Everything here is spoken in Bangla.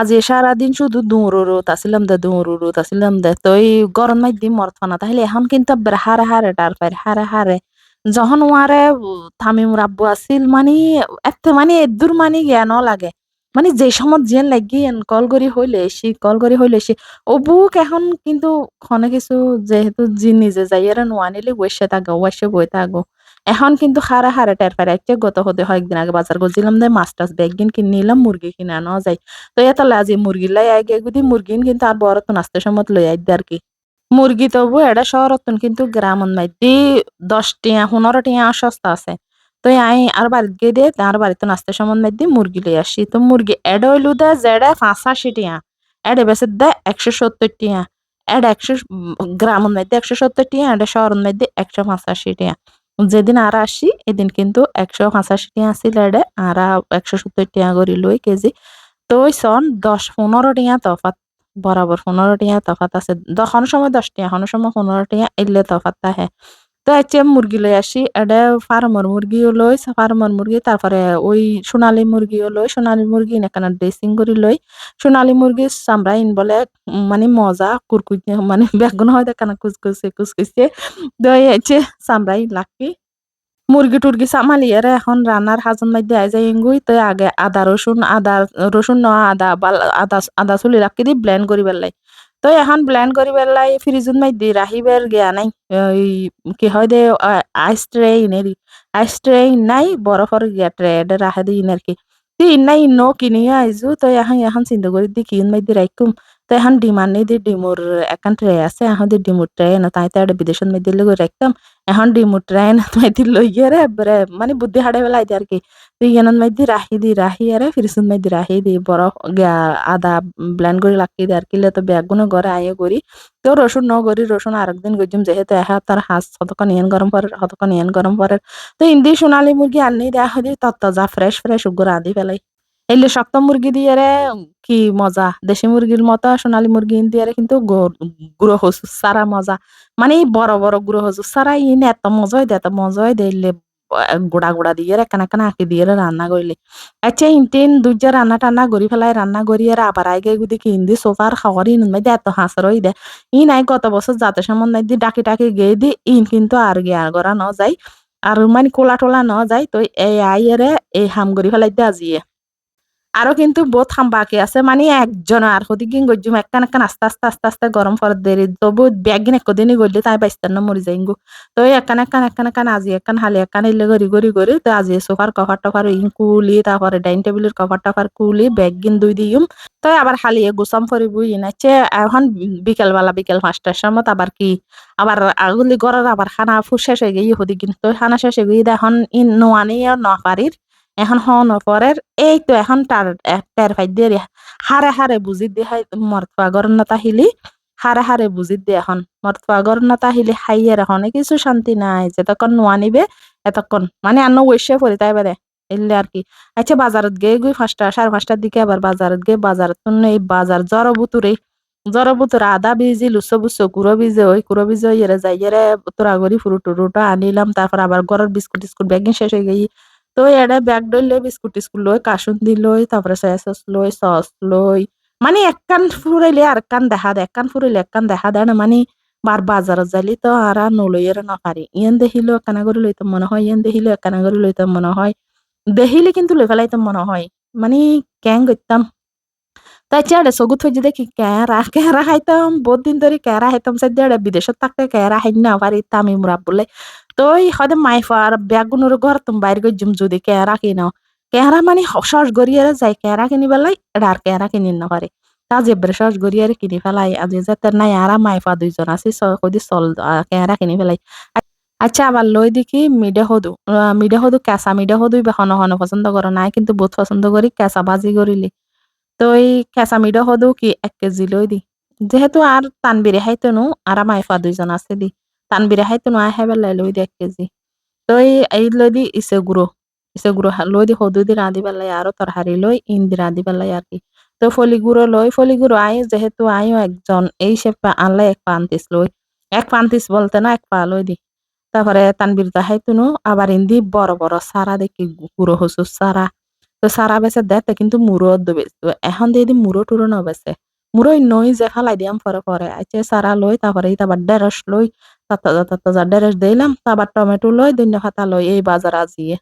আজি সারাদিন শুধু দৌড়ো রোদ, আসিলাম দে দৌড়ো রোদ, আসিলাম দে তো এই গরম মাই দিম মরত না। তাহলে এখন কিন্তু হারে হারে টার পার হারে হারে। যখন ওয়ারে থামিম রাব্বু আসিল মানে এত মানে এদুর মানে জ্ঞান লাগে। মানে যে সময় জেন লাগি কল করি হইলে এসি, কল করি হইলে এসি। ও বুক এখন কিন্তু ক্ষণে কিছু যেহেতু জি নিজে যাই এরা নোয়ানিলে বসে থাকো, বসে বই থাকো। এখন কিন্তু হারা হারা টের পারে একটা গত হতে হয় একদিন আগে বাজার করছিলাম দে মাছ টাছ ব্যাগ কিন কিনে নিলাম, মুরগি কিনে আনা যায়। তো এতলে আজি মুরগি লাই আগে গুদি মুরগি কিন্তু আর বড় তো নাস্তার সময় লই আইতে আর কি। মুরগি তবু এটা শহরত কিন্তু গ্রামন মাইদি দশ টিয়া, পনেরো টিয়া সস্তা আছে। তো আই আর বাড়িতে গিয়ে দিয়ে আর বাড়িতে নাস্তার সময় মাইদি মুরগি লই আসি। তো মুরগি এড হইলু দে জেডে পাঁচাশি টিয়া, এডে বেসে দে একশো সত্তর টিয়া, এড একশো গ্রামন মাইদি একশো সত্তর টিয়া, এডে শহরের মধ্যে একশো পঁচাশি টিয়া। যেদিন আর আসি, এদিন কিন্তু একশো পঁচাশি টিয়া আসিল এডে আর একশো সত্তর টিয়া করি লই কেজি। তো ওই সন দশ পনেরো টিয়া তফাত, বরাবর পনেরো টিয়া তফাত আছে। দখন সময় দশ টিয়া সময় পনেরো টিয়া এলে তফাত আহে। তো এচ্ছে মুরগি লই আসি। এটা ফার্মর মুরগিও লই, ফার্মর মুরগি, তারপরে ওই সোনালি মুরগিও লই, সোনালি মুরগি এখানে ড্রেসিং করি লই। সোনালি মুরগি চামড়া ইন বলে মানে মজা, কুরকুর মানে বেগুন হয় দেখানা কুচকুচে কুচকুচে। তো এচ্ছে চামড়া ইন লাকি মুরগি টুরগি সামালি এর এখন রান্নার হাজন মধ্যে আই যায় ইঙ্গুই তো আগে আদা রসুন আদা রসুন ন আদা আদা আদা চুলি রাখি দি ব্লেন্ড করি পেলাই তো এখন ব্লেন্ড করি পেলাই ফ্রিজত মধ্যে রাখিবার গিয়া নাই। ওই কি হয় দে আইস ট্রে ইনেরি আইস ট্রে নাই বরফর গিয়া ট্রে রাখে দি ইনার কি তুই নাই ইনো কিনিয়া আইজু তো এখন এখন চিন্তা করি দি কিন মধ্যে রাখুম তো এখন ডিম আনি দি ডিমুর একান ট্রে আছে, এখন দি ডিমুর ট্রে না তাই তো বিদেশত মধ্যে লগে রাখতাম, এখন ডিমুর ট্রে না মাইদি লই গিয়ে এবারে মানে বুদ্ধি হাড়ে বেলা আর কি। তুই ইয়ানত মাইদি রাহি দি রাহি আরে ফিরিসত মাইদি রাহি দি বরফ আদা ব্লেন্ড করে লাকি দি আর কিলে তো ব্যাগুনো ঘরে আয়ে করি তো রসুন ন করি রসুন আরেকদিন গজিম যেহেতু এহা তার হাঁস হতক্ষণ ইয়েন গরম পরে হতক্ষণ ইয়েন গরম পরে তো ইন্দি সোনালি মুরগি আনি দেয়া হয় তত্তাজা ফ্রেশ ফ্রেশ উগ্র আদি ফেলাই এলে শক্ত মুরগি দিয়ে রে, কি মজা। দেশি মুরগির মতো, সোনালি মুরগি দিয়ে রে, কিন্তু গুঁড়ো হসু সারা মজা। মানে বড় বড় গুঁড়ো হসু সারা ইন, এত মজাই দে, এত মজাই দিলে গোড়া গোড়া দিয়ে একান একান আঁকি দিয়ে রান্না করলে আচ্ছা ইনটেন দুইটা রান্না টান্না করি ফেলাই, রান্না করি আর আবার আগে গুদি কিন দি সোফার খাওয়ার ইন মধ্যে এত হাসর হই দে। ই নাই গত বছর যাতে সামন নাই দি ডাকি টাকি গিয়ে দি, ইন কিন্তু আর গিয়া করা ন যায় আর মানে কোলা টোলা ন যায় তো এই আইয়ারে এই হাম করি ফেলাই দে আজিয়ে আরও কিন্তু বহুত খাম বাকি আছে। মানে একজন আর হদিকিন গজ্জুম একখান একখান আস্তে আস্তে আস্তে আস্তে গরম ফরত দেরি তবু ব্যাগিন একদিনই গড়লে তাই বাইস্তার না মরি যাইঙ্গু তো একখান একখান একখান একখান আজি একখান হালি একখান ইলে গড়ি গড়ি গড়ি তো আজি সোফার কভার টভার ইন কুলি তারপরে ডাইনিং টেবিলের কভার টভার কুলি ব্যাগিন দুই দিম। তো আবার হালিয়ে গুসাম ফরি বুই ইনাচ্ছে এখন বিকেল বেলা বিকেল পাঁচটার সময় আবার কি? আবার আগুলি গড়ার আবার খানা ফু শেষ হয়ে গিয়ে হদিকিন তো খানা শেষ হয়ে গিয়ে এখন ইন নোয়ানি আর নপারির এখন হন পরের এই তো এখন তার টের ফাই দিয়ে হারে হারে বুঝি দিয়ে হাই মরতফা গরম তাহিলি, হারে হারে বুঝি দিয়ে এখন মরতফা গরম তাহিলি হাইয়ের এখন কিছু শান্তি নাই, যতক্ষণ নোয়া নিবে এতক্ষণ মানে আন্ন ওয়েসে পড়ি তাই বারে এলে আর কি। আচ্ছা বাজারত গিয়ে গুই পাঁচটা, সাড়ে পাঁচটার দিকে আবার বাজারত গিয়ে বাজারত এই বাজার জ্বর বুতুরে জ্বর বুতুরে আদা বিজি লুসো বুসো কুড়ো বিজে ওই কুড়ো বিজে এরে যাই এরে তোরা গড়ি ফুরু আনিলাম, তারপর আবার ঘরের বিস্কুট টিস্কুট ব্যাগিং শেষ হয়ে গেই তো এডে ব্যাগ ডলে বিস্কুট টিস্কুট লই কাসুন্দি লই তারপরে সয়া সস লই সস লই মানে একখান ফুরাইলে আর কান দেখা দেয় একখান ফুরাইলে একখান দেখা দেয় না মানে বার বাজার যাইলি তো আর নলইয়ের না পারি ইয়েন দেখিলো একখানা করে লইতাম মনে হয়, ইয়েন দেখিলো একখানা করে লইতাম মনে হয়। দেখিলে কিন্তু লই ফেলাইতাম মনে হয়। মানে ক্যাং করতাম তাই চেয়ারে সগুত হয়ে দেখি কেরা কেরা খাইতাম বহুত দিন ধরে কেরা খাইতাম সাইড বিদেশত থাকতে কেরা খাই না পারি তামি মুরাব বলে তো হয়তো মাই ফার ব্যাগুনোর ঘর তুমি বাইরে গিয়ে জুম যদি কেরা কিনাও কেরা মানে সস গড়িয়ে যায় কেরা কিনি পেলাই এটা আর কেরা কিনি না পারে তা জেব্রে সস গড়িয়ে কিনি ফেলাই আজ যাতে নাই আর মাই ফা দুইজন আছে কদি চল কেরা কিনি ফেলাই আচ্ছা আবার লই দেখি মিডে হদু মিডে হদু কেঁচা মিডে হদু হন হন পছন্দ করো নাই কিন্তু বহুত পছন্দ করি কেঁচা ভাজি করিলি তো এই কেঁচা মিডে হদু কি এক কেজি লই দি। যেহেতু আর তানবিরে হাইতো নো আর মাইফা দুইজন আছে দি। তানবিরে হাইতো নো আহে বেলাই লই দি এক কেজি। তো এই লই দি ইসে গুঁড়ো ইসে গুঁড়ো লই দি হদু দি রাঁধি পেলাই আরও তরহারি লই ইন দি রাঁধি পেলাই আর কি তো ফলি গুঁড়ো লই ফলি গুঁড়ো আই, যেহেতু আইও একজন, এই সে আনলে এক পান্তিস লই এক পান্তিস বলতে না এক পা লই দি। তারপরে তানবির দাহাইতুনু আবার ইন্দি বড় বড় সারা দেখি গুঁড়ো হসুস সারা তো সারা বেসে দেখতে কিন্তু মুরো দেবে তো এখন দিয়ে মুরো টুরো ন বেচে মুরো নই যে ফালাই দিয়াম পরে পরে আচ্ছা সারা লই তারপরে তারপর ডেরস লই তাতা তাতা যা ঢেঁড়স দিলাম তারপর টমেটো লই দিন পাতা লই এই বাজার আজিয়ে